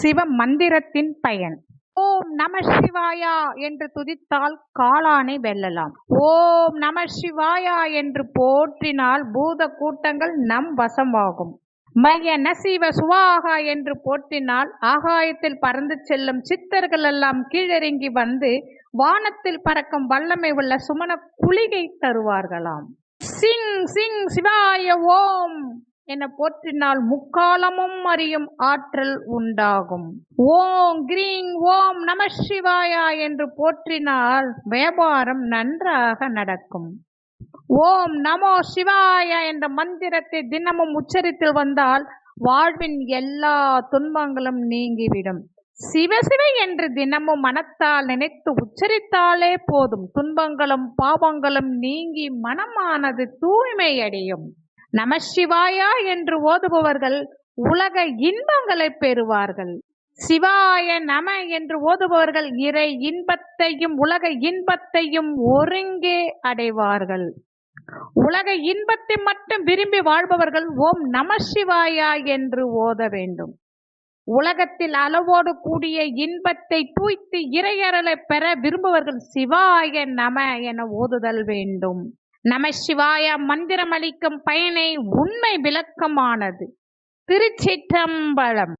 சிவ மந்திரத்தின் பயன். ஓம் நம சிவாயா என்று துதித்தால் காளானை வெல்லலாம். ஓம் நம சிவாயா என்று போற்றினால் பூத கூட்டங்கள் நம் வசமாகும். மைய நசீவ சுவாகா என்று போற்றினால் ஆகாயத்தில் பறந்து செல்லும் சித்தர்கள் எல்லாம் கீழறங்கி வந்து வானத்தில் பறக்கும் வல்லமை உள்ள சுமண குளிகை தருவார்களாம். சிங் சிங் சிவாய ஓம். என போற்றினால் முக்காலமும் அறியும் ஆற்றல் உண்டாகும். ஓம் கிரீங் ஓம் நம சிவாயா என்று போற்றினால் வியாபாரம் நன்றாக நடக்கும். ஓம் நமோ சிவாய என்ற மந்திரத்தை தினமும் உச்சரித்து வந்தால் வாழ்வின் எல்லா துன்பங்களும் நீங்கிவிடும். சிவசிவ என்று தினமும் மனத்தால் நினைத்து உச்சரித்தாலே போதும். துன்பங்களும் பாவங்களும் நீங்கி மனமானது தூய்மை அடையும் நமசிவாயா என்று ஓதுபவர்கள் உலக இன்பங்களை பெறுவார்கள். சிவாய நம என்று ஓதுபவர்கள் இறை இன்பத்தையும் உலக இன்பத்தையும் ஒருங்கே அடைவார்கள். உலக இன்பத்தை மட்டும் விரும்பி வாழ்பவர்கள் ஓம் நம சிவாயா என்று ஓத வேண்டும். உலகத்தில் அளவோடு கூடிய இன்பத்தை தூய்த்து இறையறலை பெற விரும்புவர்கள் சிவாய நம என ஓதுதல் வேண்டும். நம சிவாய பயனை உண்மை விளக்கமானது. திருச்சிற்றம்பலம்.